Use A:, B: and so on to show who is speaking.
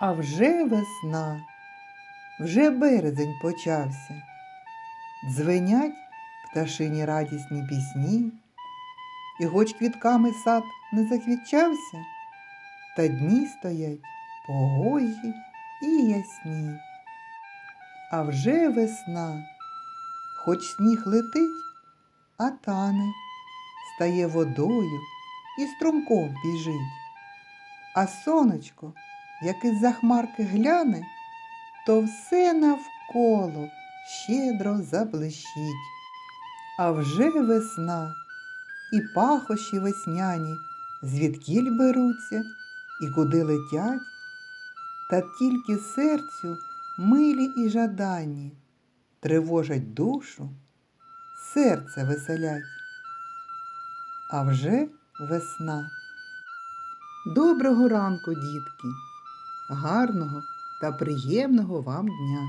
A: А вже весна, вже березень почався. Дзвенять пташині радісні пісні, і хоч квітками сад не заквітчався, та дні стоять погожі і ясні. А вже весна, хоч сніг летить, а тане, стає водою і струмком біжить. А сонечко, як із за хмарки гляне, то все навколо щедро заблищить. А вже весна, і пахощі весняні звідкіль беруться і куди летять, та тільки серцю милі і жадані тривожать душу, серце веселять. А вже весна. Доброго ранку, дітки, гарного та приємного вам дня!